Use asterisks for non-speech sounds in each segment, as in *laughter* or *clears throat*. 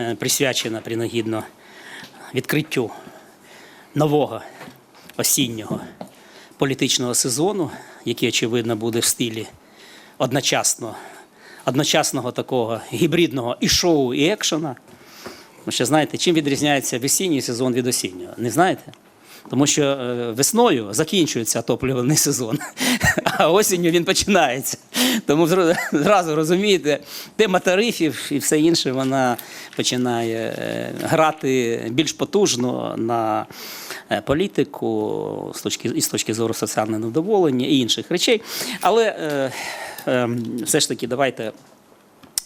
е, присвячена принагідно відкриттю нового осіннього політичного сезону, який, очевидно, буде в стилі одночасно, одночасного такого гібридного і шоу, і екшена. Тому що знаєте, чим відрізняється весінній сезон від осіннього? Не знаєте? Тому що е, весною закінчується отоплювальний сезон, а *laughs* осінню він починається. Тому *laughs* зразу розумієте, тема тарифів і все інше вона починає е, грати більш потужно на е, політику з точки, і точки зору соціального невдоволення і інших речей. Але е, е, все ж таки давайте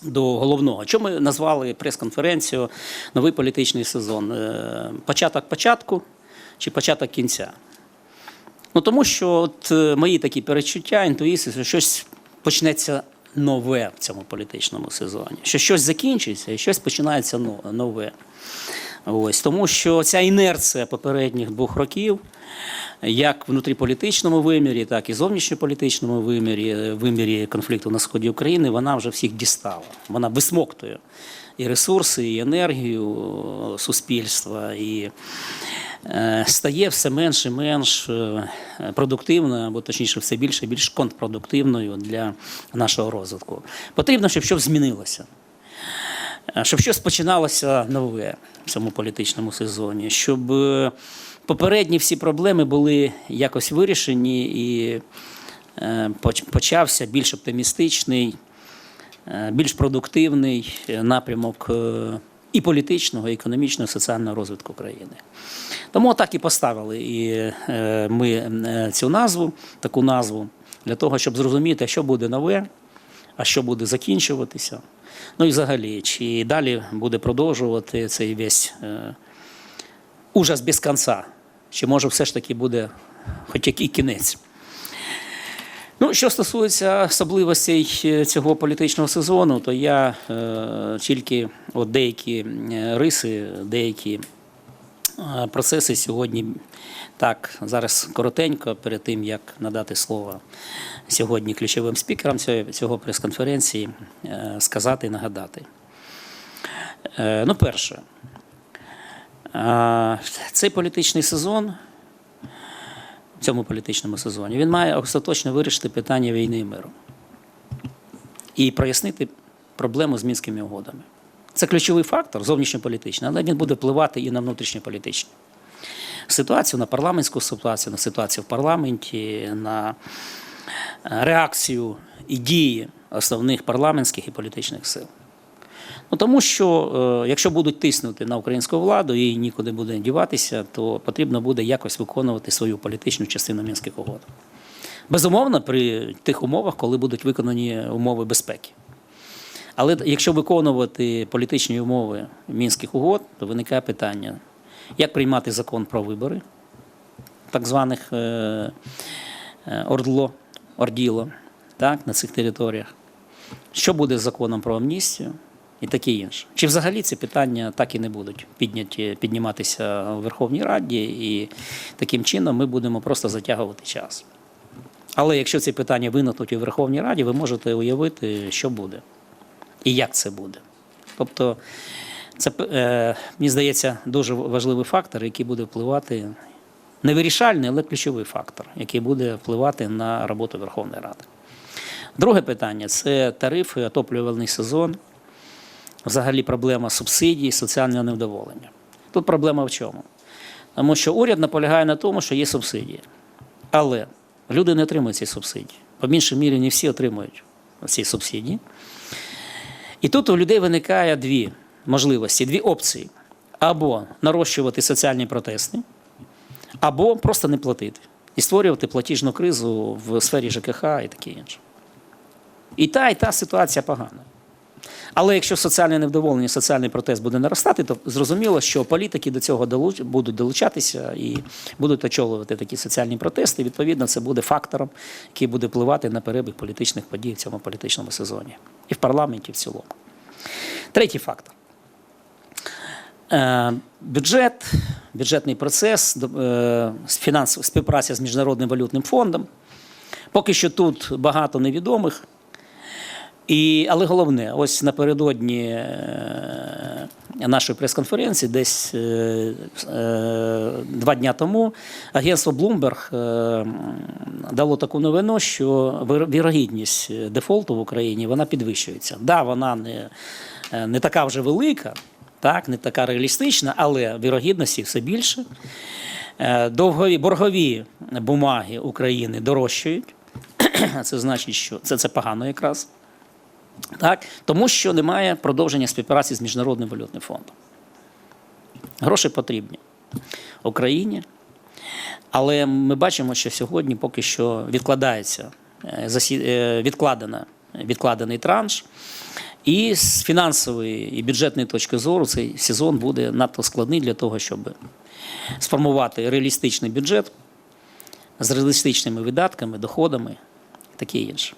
до головного. Чому ми назвали прес-конференцію Новий політичний сезон? Е, Початок початку чи початок кінця? Ну тому що от е, мої такі перечуття, інтуїції, що щось почнеться нове в цьому політичному сезоні, що щось закінчиться і щось починається нове. Ось тому, що ця інерція попередніх двох років, як внутріполітичному вимірі, так і зовнішньополітичному вимірі, е, вимірі конфлікту на сході України, вона вже всіх дістала. Вона висмоктує і ресурси, і енергію суспільства, і стає все менш і менш е, продуктивною, або точніше, все більше і більш контрпродуктивною для нашого розвитку. Потрібно, щоб щось змінилося. Е, щоб щось починалося нове в цьому політичному сезоні, щоб е, попередні всі проблеми були якось вирішені і е, почався більш оптимістичний, е, більш продуктивний е, напрямок е, і політичного, і економічного, і соціального розвитку країни. Тому так і поставили і е, ми е, цю назву, таку назву, для того, щоб зрозуміти, що буде нове, а що буде закінчуватися. Ну і взагалі, чи далі буде продовжувати цей весь е, ужас без кінця, чи може все ж таки буде хоч який кінець. Ну, що стосується особливостей е, цього політичного сезону, то я е, тільки от деякі е, риси, деякі е, процеси сьогодні так зараз коротенько, перед тим як надати слово сьогодні ключовим спікерам цього, цього прес-конференції, е, сказати і нагадати. Е, Ну, перше, е, цей політичний сезон в цьому політичному сезоні він має остаточно вирішити питання війни і миру і прояснити проблему з мінськими угодами. Це ключовий фактор зовнішньополітичний, але він буде впливати і на внутрішньополітичні ситуацію, на парламентську ситуацію, на ситуацію в парламенті, на е, реакцію і дії основних парламентських і політичних сил. Ну, тому що е, якщо будуть тиснути на українську владу і нікуди буде діватися, то потрібно буде якось виконувати свою політичну частину мінських угод. Безумовно, при тих умовах, коли будуть виконані умови безпеки. Але якщо виконувати політичні умови мінських угод, то виникає питання, як приймати закон про вибори, так званих е, е, Ордло, Орділо, так, на цих територіях. Що буде з законом про амністію і таке інше? Чи взагалі ці питання так і не будуть підняті, підніматися у Верховній Раді, і таким чином ми будемо просто затягувати час. Але якщо ці питання виникнуть у Верховній Раді, ви можете уявити, що буде і як це буде. Тобто, це, е, мені здається, дуже важливий фактор, який буде впливати, не вирішальний, але ключовий фактор, який буде впливати на роботу Верховної Ради. Друге питання це тарифи, отоплювальний сезон, взагалі проблема субсидій, соціального невдоволення. Тут проблема в чому? Тому що уряд наполягає на тому, що є субсидії. Але люди не отримують ці субсидії. По більшій мірі не всі отримують ці субсидії. І тут у людей виникає дві можливості, дві опції: або нарощувати соціальні протести, або просто не платити і створювати платіжну кризу в сфері ЖКХ і таке інше. І та, і та ситуація погана. Але якщо соціальне невдоволення, соціальний протест буде наростати, то зрозуміло, що політики до цього долуч- будуть долучатися і будуть очолювати такі соціальні протести. Відповідно, це буде фактором, який буде впливати на перебіг політичних подій в цьому політичному сезоні. І в парламенті, в цілому. Третій фактор. Е, Бюджет, бюджетний процес, е, фінансова співпраця з Міжнародним валютним фондом. Поки що тут багато невідомих. І, але головне, ось напередодні е, нашої прес-конференції, десь е, е, два дня тому, агентство Bloomberg дало таку новину, що вірогідність дефолту в Україні вона підвищується. Да, вона не, не така вже велика, так, не така реалістична, але вірогідності все більше. Довгові боргові бумаги України дорожчають. *clears throat* Це значить, що це, це погано якраз. Так? Тому що немає продовження співпраці з Міжнародним валютним фондом. Гроші потрібні Україні. Але ми бачимо, що сьогодні поки що відкладається е, е, відкладена, відкладений транш. І з фінансової і бюджетної точки зору цей сезон буде надто складний для того, щоб сформувати реалістичний бюджет з реалістичними видатками, доходами, таке інше.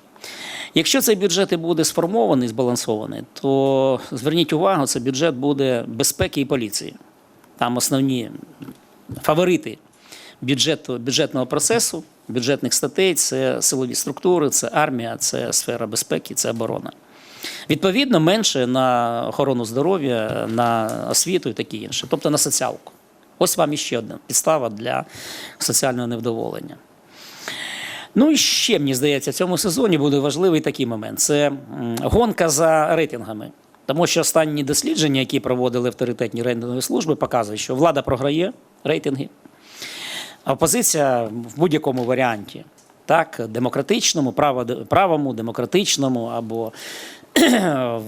Якщо цей бюджет і буде сформований, збалансований, то зверніть увагу, це бюджет буде безпеки і поліції. Там основні фаворити бюджету, бюджетного процесу, бюджетних статей це силові структури, це армія, це сфера безпеки, це оборона. Відповідно, менше на охорону здоров'я, на освіту і таке інше, тобто на соціалку. Ось вам іще одна підстава для соціального невдоволення. Ну і ще, мені здається, в цьому сезоні буде важливий такий момент: це гонка за рейтингами. Тому що останні дослідження, які проводили авторитетні рейтингові служби, показують, що влада програє рейтинги, а опозиція в будь-якому варіанті, так, демократичному, правому, демократичному або *clears throat*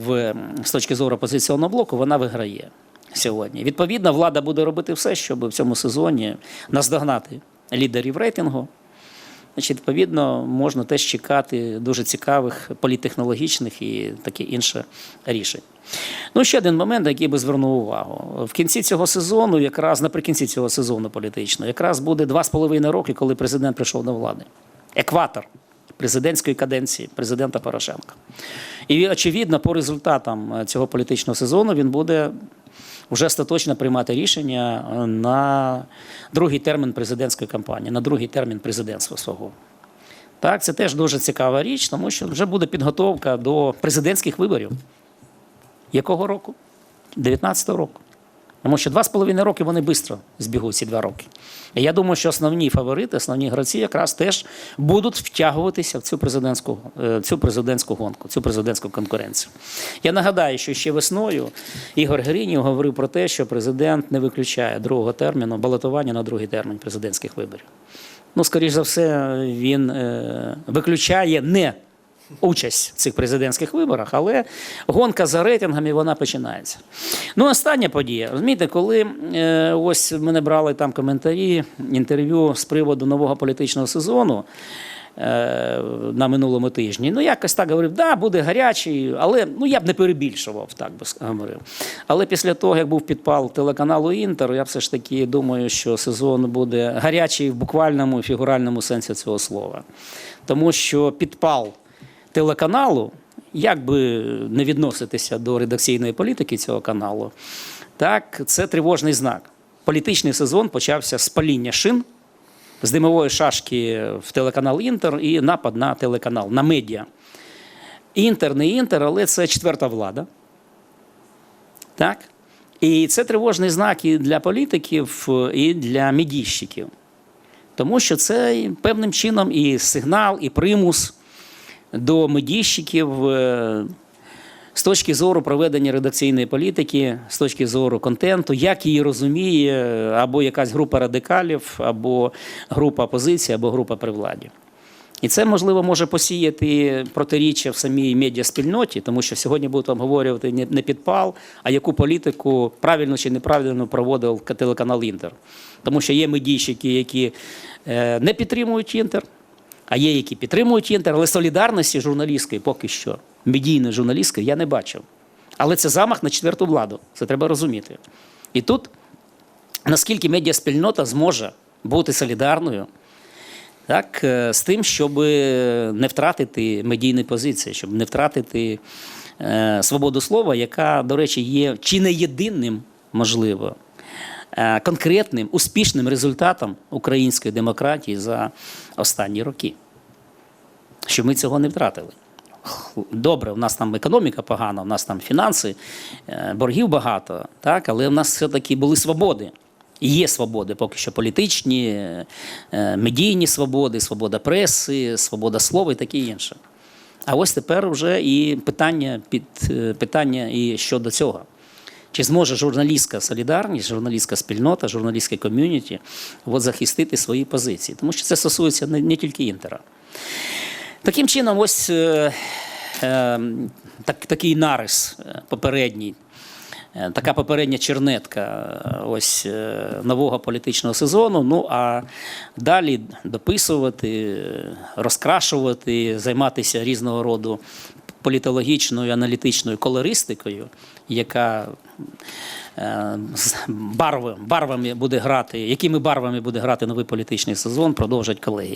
в, з точки зору опозиційного блоку, вона виграє сьогодні. Відповідно, влада буде робити все, щоб в цьому сезоні наздогнати лідерів рейтингу. Значить, відповідно, можна теж чекати дуже цікавих політтехнологічних і таке інше рішень. Ну, ще один момент, на який би звернув увагу. В кінці цього сезону, якраз наприкінці цього сезону політичного, якраз буде два з половиною роки, коли президент прийшов до влади. Екватор президентської каденції президента Порошенка. І очевидно, по результатам е, цього політичного сезону він буде вже остаточно приймати рішення е, на другий термін президентської кампанії, на другий термін президентства свого. Так, це теж дуже цікава річ, тому що вже буде підготовка до президентських виборів. Якого року? 19-го року. Тому що два з половиною роки вони швидко збігуть ці два роки. І я думаю, що основні фаворити, основні гравці якраз теж будуть втягуватися в цю президентську, е, цю президентську гонку, цю президентську конкуренцію. Я нагадаю, що ще весною Ігор Гринів говорив про те, що президент не виключає другого терміну балотування на другий термін президентських виборів. Ну, скоріш за все, він е, виключає не участь в цих президентських виборах, але гонка за рейтингами вона починається. Ну, остання подія. Розумієте, коли е, ось мене брали там коментарі, інтерв'ю з приводу нового політичного сезону. е, На минулому тижні. Ну, якось так говорив, да, буде гарячий, але ну я б не перебільшував, так би говорив. Але після того, як був підпал телеканалу Інтер, я все ж таки думаю, що сезон буде гарячий в буквальному фігуральному сенсі цього слова. Тому що підпал телеканалу, як би не відноситися до редакційної політики цього каналу, так, це тривожний знак. Політичний сезон почався з паління шин, з димової шашки в телеканал Інтер і напад на телеканал, на медіа. Інтер, не інтер, але це четверта влада. Так? І це тривожний знак і для політиків, і для медійщиків. Тому що це певним чином і сигнал, і примус до медійщиків е, з точки зору проведення редакційної політики, з точки зору контенту, як її розуміє або якась група радикалів, або група опозиції, або група при владі. І це, можливо, може посіяти протиріччя в самій медіаспільноті, тому що сьогодні будуть обговорювати не підпал, а яку політику правильно чи неправильно проводив телеканал Інтер. Тому що є медійщики, які е, не підтримують Інтер, а є, які підтримують Інтер, але солідарності журналістської поки що, медійної журналістської, я не бачив. Але це замах на четверту владу. Це треба розуміти. І тут наскільки медіаспільнота зможе бути солідарною так, е, з тим, щоб не втратити медійні позиції, щоб не втратити е, свободу слова, яка, до речі, є чи не єдиним, можливо, конкретним успішним результатом української демократії за останні роки. Щоб ми цього не втратили. добре, у нас там економіка погана, у нас там фінанси, е, боргів багато, так, але в нас все-таки були свободи. І є свободи, поки що політичні, е, е, медійні свободи, свобода преси, свобода слова і таке інше. А ось тепер вже і питання під е, питання і щодо цього. Чи зможе журналістська солідарність, журналістська спільнота, журналістське ком'юніті захистити свої позиції? Тому що це стосується не, не тільки інтера. Таким чином, ось е, е, так, такий нарис е, попередній, е, така попередня чернетка е, ось, нового політичного сезону. Ну а далі дописувати, розкрашувати, займатися різного роду політологічною, аналітичною колористикою, яка е, барвами буде грати, якими барвами буде грати новий політичний сезон, продовжать колеги.